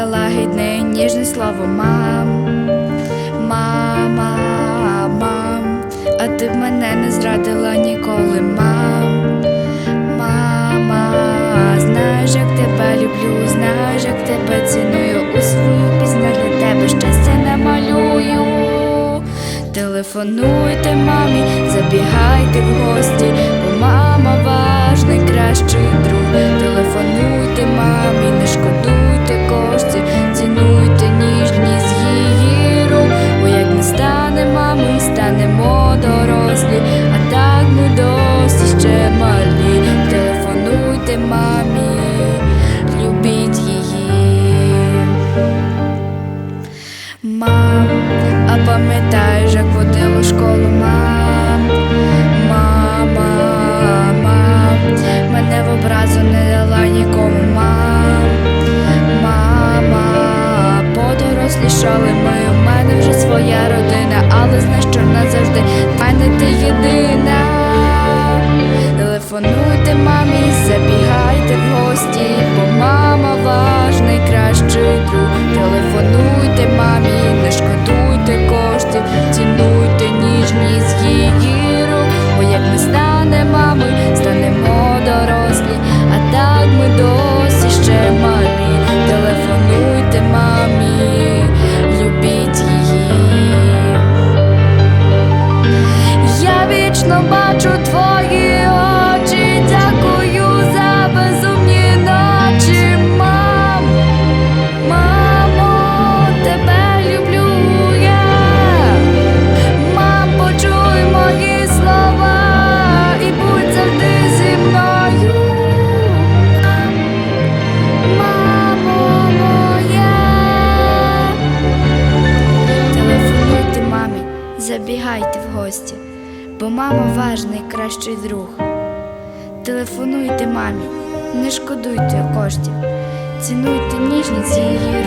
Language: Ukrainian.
ласка, лагідне, ніжне слово мам, мама, мам, а ти б мене не зрадила ніколи, мам, мама, знаєш, як тебе люблю, знаєш, як тебе ціную у свою пісню для тебе щастя намалюю. Телефонуйте мамі, забігай. Ще малі. Телефонуйте мамі, любіть її. Мам, а пам'ятаєш, як водила в школу, мам, мама, мам, мене в образу не дала нікому, мам, мама, подорослішали забігайте в гості, бо мама ваш найкращий друг. Телефонуйте мамі, не шкодуйте коштів, цінуйте ніжність її